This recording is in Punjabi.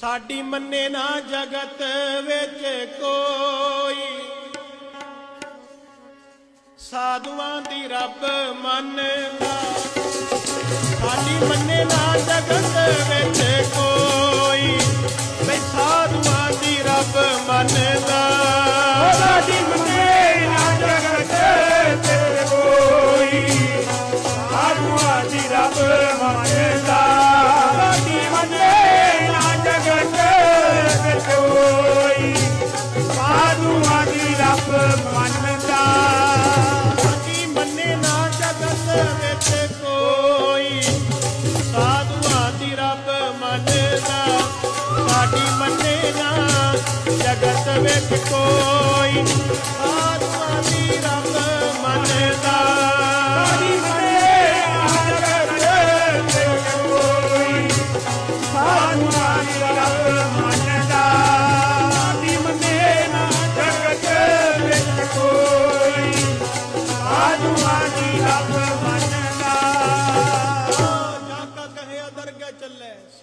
ਸਾਡੀ ਮੰਨੇ ਨਾ ਜਗਤ ਵਿੱਚ ਕੋਈ। ਸਾਧੂਆਂ ਦੀ ਰੱਬ ਮੰਨਦਾ। ਸਾਡੀ ਮੰਨੇ ਨਾ ਜਗਤ ਵਿੱਚ ਕੋਈ। ਵੇ ਸਾਧੂਆਂ ਦੀ ਰੱਬ ਮੰਨਦਾ। ਸਾਡੀ ਕੋਈ। ਸਾਧੂਆਂ ਦੀ ਰੱਬ ਮੰਨਦਾ। ਵਿੱਚ ਕੋਈ ਸਾਧੂਆਂ ਦੀ ਰੱਬ ਮੰਨਦਾ ਸਾਡੀ ਮੰਨੇ ਨਾ ਜਗਤ ਵਿੱਚ ਕੋਈ Gracias.